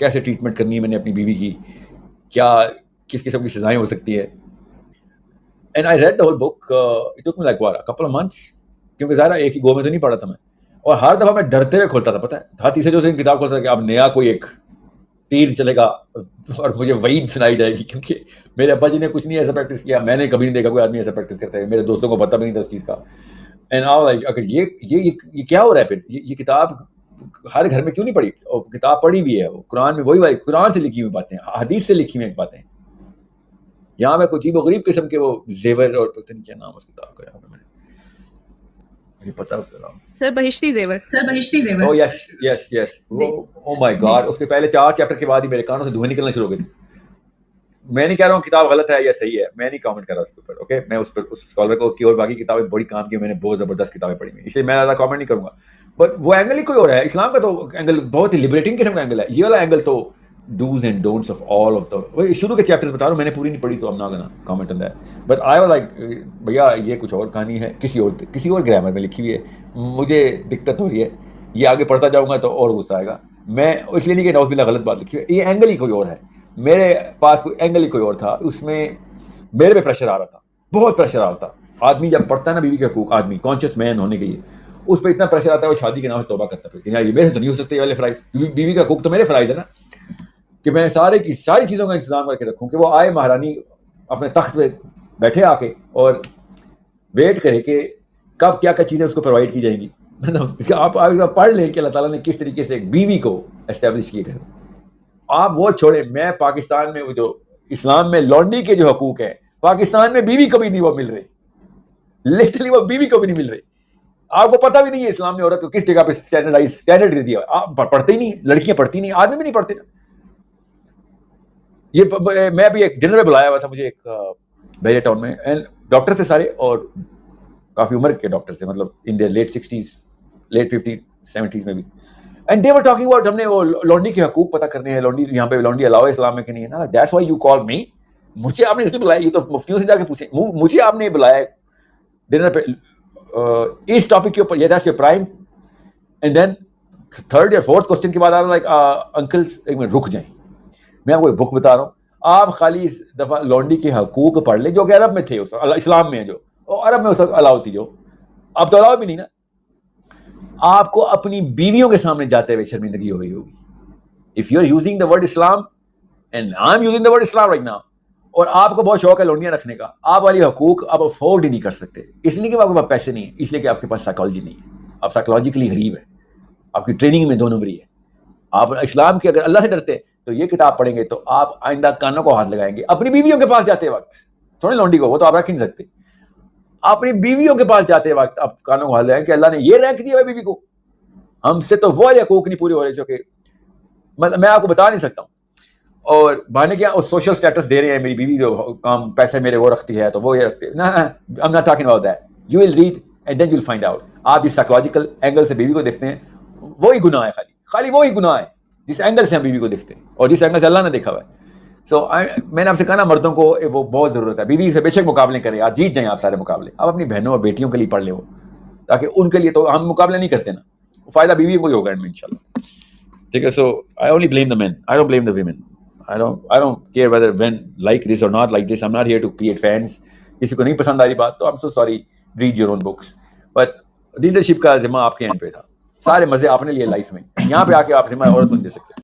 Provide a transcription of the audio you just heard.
कैसे ट्रीटमेंट करनी है मैंने अपनी बीवी की? क्या किस किस्म की सजाएँ हो सकती है? And I read the whole book it took me like what couple of months क्योंकि ज़ाहिर एक ही गो में तो नहीं पढ़ा था मैं। और हर दफ़ा मैं डरते हुए खोलता था पता है? हर तीसरे जो दिन किताब खोलता था कि अब नया कोई एक तीर चलेगा और मुझे वही सुनाई जाएगी क्योंकि मेरे अब्बा जी ने कुछ नहीं ऐसा प्रैक्टिस किया मैंने कभी नहीं देखा कोई आदमी ऐसा प्रैक्टिस करता है। मेरे दोस्तों को पता भी नहीं था उस चीज़ का। एंड आओ लाइक अगर ये ये, ये क्या हो रहा है फिर? ये, ये किताब हर घर में क्यों नहीं पढ़ी? किताब पढ़ी भी है वो। कुरान में वही कुरान से लिखी हुई बातें हदीस से लिखी हुई बातें। यहाँ पे कुछ गरीब किस्म के वो जेवर और पता नहीं क्या नाम उस किताब का यहाँ पे मैंने मुझे पता उसका नाम। सर बहिश्ती जेवर। सर बहिश्ती जेवर। ओह yes yes yes oh my God उसके पहले चार चैप्टर के बाद ही मेरे कानों से धुएँ निकलना शुरू हो गए मैं नहीं कह रहा हूँ किताब गलत है या सही है। मैं नहीं कमेंट कर रहा उसके ऊपर ओके मैं उस पर उस स्कॉलर को की और बाकी किताबें बड़ी काम की मैंने बहुत ज़बरदस्त किताबें पढ़ी हुई इसलिए मैं ज़्यादा कमेंट नहीं करूँगा। बट वो एंगल ही कोई और है। इस्लाम का तो एंगल बहुत ही लिबरेटिंग किस्म का एंगल है। ये वाला एंगल तो dos and don'ts of all of the वही शुरू के चैप्टर्स बता रहा हूँ, मैंने पूरी नहीं पढ़ी तो not gonna comment on that. But I like भैया, ये कुछ और कहानी है। किसी और किसी और ग्रामर में लिखी हुई है। मुझे दिक्कत हो रही है। ये आगे पढ़ता जाऊँगा तो और गुस्सा आएगा। मैं इसलिए नहीं कि नौजबिल्ला गलत बात लिखी है। ये एंगल ही कोई और है। मेरे पास कोई एंगल ही कोई और था। उसमें मेरे पे प्रेशर आ रहा था। बहुत प्रेशर आ रहा था। आदमी जब पढ़ता है ना बीवी के हकूक, आदमी कॉन्शियस मैन होने के लिए उस पर इतना प्रेशर आता है, वो शादी के नाम से तोबा करता है। यार, ये मेरे से तो नहीं हो सकते वाले फ्राइज बीवी का हकूक तो मेरे फ्राइज है ना। कि मैं सारे की सारी चीज़ों का इंतज़ाम करके रखूँ कि वो आए महारानी अपने तख्त पे बैठे आके और वेट करे कि कब क्या क्या चीज़ें उसको प्रोवाइड की जाएँगी। मतलब आप आगे पढ़ लें कि अल्लाह ताला ने किस तरीके से एक बीवी को एस्टेब्लिश किए घर आप वो छोड़े, मैं पाकिस्तान में जो इस्लाम में लॉन्डी के जो हकूक है, पाकिस्तान में बीवी कभी नहीं वो मिल रही। लिटरली वो बीवी कभी नहीं मिल रही। आपको पता भी नहीं है इस्लाम में औरत को किस जगह पे स्टैंडर्डाइज स्टैंडर्ड दे दिया। आप पढ़ते ही नहीं, लड़कियाँ पढ़ती नहीं, आदमी भी नहीं पढ़ते। ये मैं अभी एक डिनर में बुलाया हुआ था मुझे एक बेरिया टाउन में एंड डॉक्टर थे सारे, और काफ़ी उम्र के डॉक्टर थे मतलब in their late sixties late fifties seventies में भी। एंड देवर टॉकिंग अबाउट हमने वो लॉन्डी के हकूक पता करने हैं लॉन्डी यहाँ पे लॉन्डी अलावा इस्लाम में कि नहीं है ना that's why you call me मुझे आपने इसलिए बुलाया, ये तो मुफ्तियों से जाके पूछे मुझे आपने बुलाया डिनर पे इस टॉपिक के ऊपर that's your prime and then third या फोर्थ क्वेश्चन के बाद आप लाइक अंकल्स एक मिनट, रुक जाएँ। मैं आपको एक बुक बता रहा हूँ। आप खाली इस दफ़ा लॉन्डी के हकूक पढ़ ले, जो कि अरब में थे उस इस्लाम में जो। अरब में उस अलाउ थी जो। अब तो अलाउ भी नहीं ना। आपको अपनी बीवियों के सामने जाते हुए शर्मिंदगी हो रही होगी। If you are using the word Islam and I am using the word Islam right now और आपको बहुत शौक है लोनियाँ रखने का। आप वाली हकूक आप अफोर्ड ही नहीं कर सकते। इसलिए कि आपके पास पैसे नहीं है, इसलिए कि आपके पास साइकोलॉजी नहीं है। आप साइकोलॉजिकली गरीब है। आपकी ट्रेनिंग में दो नंबरी है। आप इस्लाम के अगर अल्लाह से डरते तो ये किताब पढ़ेंगे तो आप आइंदा कानों को हाथ लगाएँगे। अपनी बीवियों के पास जाते वक्त, थोड़ी लौंडी को, वो तो आप रख ही नहीं सकते। अपनी बीवियों के पास जाते वक्त आप कानों को हाथ लगाएँगे कि अल्लाह ने ये रैंक दिया बीवी को। हमसे तो वो हकूक नहीं पूरी हो रही, जो मतलब मैं आपको बता नहीं सकता हूँ। और बहाने क्या उस सोशल स्टेटस दे रहे हैं मेरी बीवी जो काम पैसे मेरे वो रखती है तो वो ये रखती है। ना I am not you will read and then you will find out आप इस साइकोलॉजिकल एंगल से बीवी को देखते हैं वही गुनाह है खाली। खाली वही गुनाह है जिस एंगल से हम बीवी को देखते हैं और जिस एंगल से अल्लाह ने देखा हुआ है। सो so, मैंने आपसे कहा ना मर्दों को वो बहुत ज़रूरत है। बीवी से बेशक मुकाबले करें आप जीत जाएँ आप सारे मुकाबले। आप अपनी बहनों और बेटियों के लिए पढ़ ले वो ताकि उनके लिए तो हम मुकाबले नहीं करते ना। फ़ायदा बीवी को ही होगा इनमें इंशाल्लाह। ठीक है so I only blame the man I don't blame the women I don't I don't care whether when like this और not like this I am not here to create fans किसी को नहीं पसंद आ रही बात तो I am so sorry read your own books but leadership का जिम्मा आपके एंड पे था। सारे मज़े आपने लिए लाइफ में। यहाँ पे आके आप जिम्मा औरत नहीं दे सकते